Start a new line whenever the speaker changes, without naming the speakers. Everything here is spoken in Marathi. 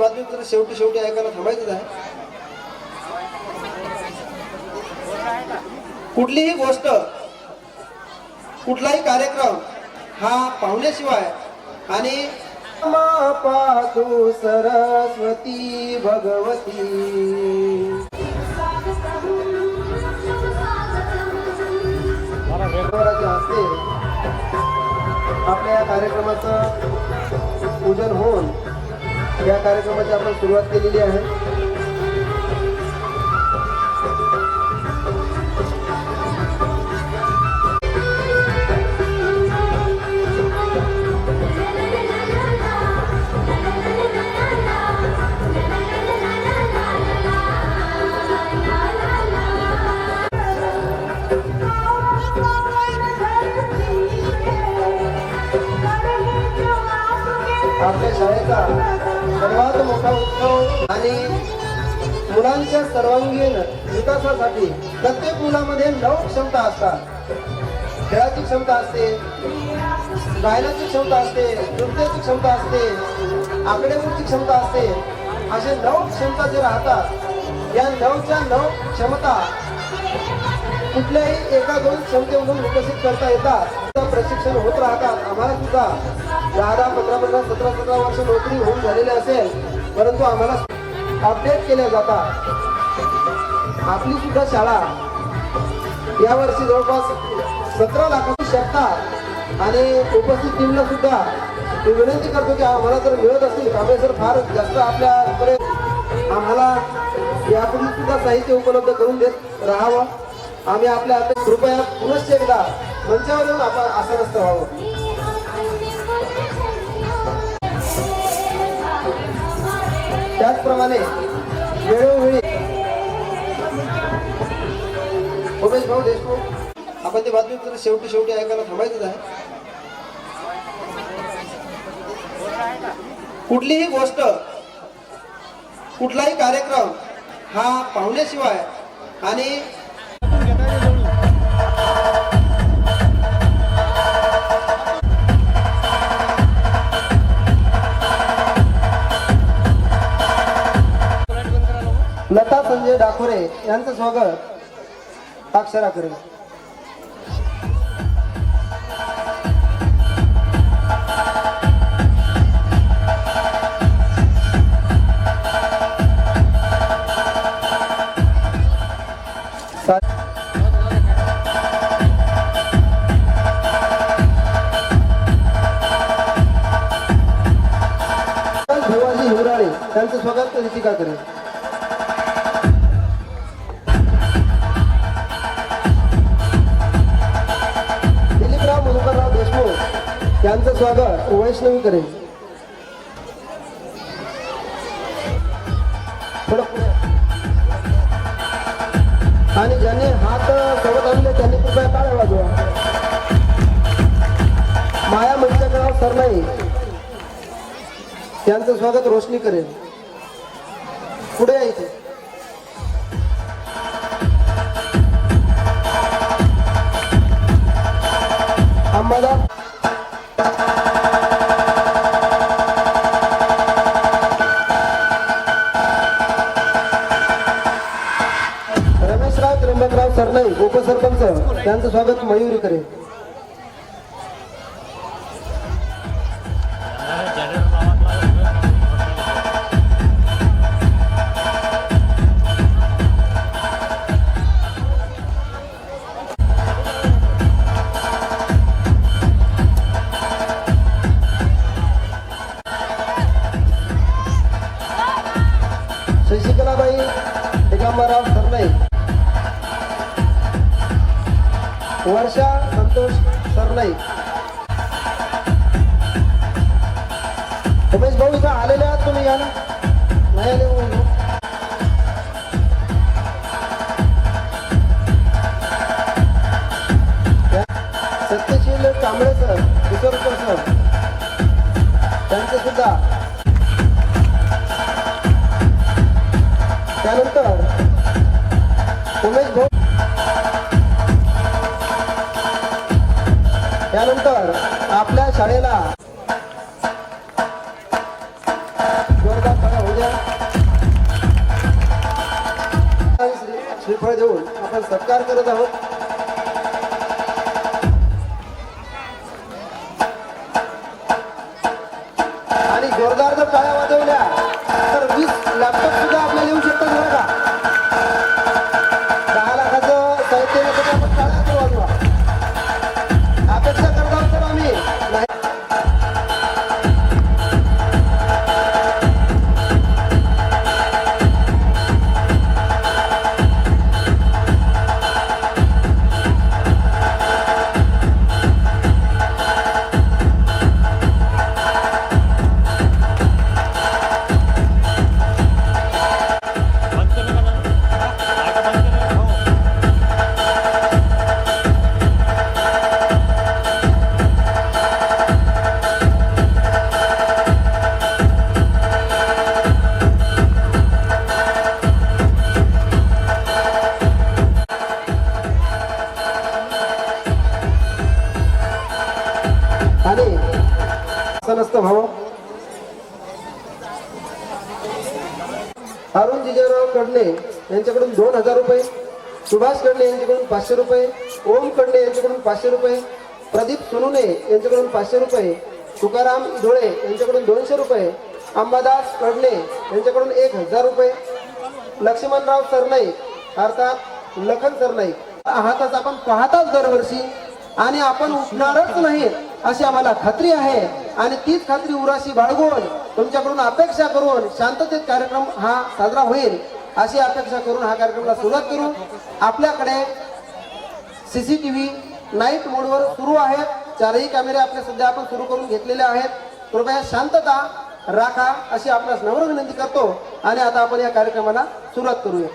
बातमी तर शेवटी शेवटी ऐकायला थांबायचंच आहे. कुठलीही गोष्ट कुठलाही कार्यक्रम हा पाहुण्याशिवाय आणि सरस्वती भगवती. आपल्या या कार्यक्रमाचं पूजन होऊन या कार्यक्रमाची आपण सुरुवात केलेली आहे. आपल्या शाळेचा सर्वात मोठा उत्सव आणि मुलांच्या सर्वांगीण विकासासाठी प्रत्येक मुलामध्ये नऊ क्षमता असतात. खेळाची क्षमता असते गायनाची क्षमता असते नृत्याची क्षमता असते आकडेमोडीची क्षमता असते. असे नऊ क्षमता जे राहतात या नऊच्या नऊ क्षमता कुठल्याही एका दोन क्षमतेमधून विकसित करता येतात. प्रशिक्षण होत राहतात. आम्हाला सुद्धा दहा दहा पंधरा पंधरा सतरा सतरा वर्ष नोकरी होऊन झालेली असेल परंतु आम्हाला अपडेट केल्या जातात. आपली सुद्धा शाळा यावर्षी जवळपास सतरा लाखाची शकतात आणि उपस्थित टीमला सुद्धा मी विनंती करतो की आम्हाला जर मिळत असतील कामे सर फार जास्त आपल्याकडे आम्हाला यापूर्वी सुद्धा साहित्य उपलब्ध करून देत राहावं. आम्ही आपल्या कृपया पुनश्च एकदा मंचावर येऊन आपण आसनस्थ व्हावं त्याचप्रमाणे वेळोवेळी उमेश भाऊ देशमुख आपण ती बातमी तर शेवटी शेवटी ऐकायला थांबायचंच आहे. कुठलीही गोष्ट कुठलाही कार्यक्रम हा पाहुण्याशिवाय आणि संजय डाकोरे यांचं स्वागत अक्षरा करेल त्यांचं स्वागत रितिका करेल त्यांचं स्वागत वैष्णवी करेल आणि ज्यांनी हात सोबत आणले त्यांनी कृपया टाळ्या वाजवा. माया मंचकराव सरनाई त्यांचं स्वागत रोशनी करेल पुढे या इथे. रमेशराव त्र्यंबकराव सरनाई उपसरपंच. त्यांचं स्वागत मयुरी करेल शशिकलाबाई दिगंबरराव सरनाई. वर्षा संतोष सरनाई उमेश भाऊ इथं आलेले आहात तुम्ही या ना नाही आले त्या- सत्यशील कांबळे सर किशोरकर सर त्यांचे सुद्धा त्यानंतर उमेश भाऊ त्यानंतर आपल्या शाळेला श्रीफळ देऊन आपण सत्कार करत आहोत. आणि जोरदार जर टाळ्या वाजवल्या तर वीस लॅपटॉप सुद्धा आणि असं नसतं भाऊ अरुण जिजाराव कडणे यांच्याकडून दोन हजार रुपये सुभाष कडणे यांच्याकडून पाचशे रुपये ओम कडणे यांच्याकडून पाचशे रुपये प्रदीप सोनुने यांच्याकडून पाचशे रुपये तुकाराम धुळे यांच्याकडून दोनशे रुपये अंबादास कडणे यांच्याकडून एक हजार रुपये लक्ष्मणराव सरनाईक अर्थात लखन सरनाईक. आहातच आपण पाहताच दरवर्षी आणि आपण उठणारच नाही. अशी आम्हाला खात्री आहे. आणि तीच खात्री उराशी बाळगून तुमच्याकडून अपेक्षा करून शांततेत कार्यक्रम हा साजरा होईल अशी अपेक्षा करून हा कार्यक्रमाला सुरुवात करू. आपल्याकडे सीसीटीव्ही नाईट मोडवर सुरू आहेत. चारही कॅमेरे आपले सध्या आपण सुरू करून घेतलेले आहेत. कृपया शांतता राखा अशी आपल्यास नम्र विनंती करतो. आणि आता आपण या कार्यक्रमाला सुरुवात करूया.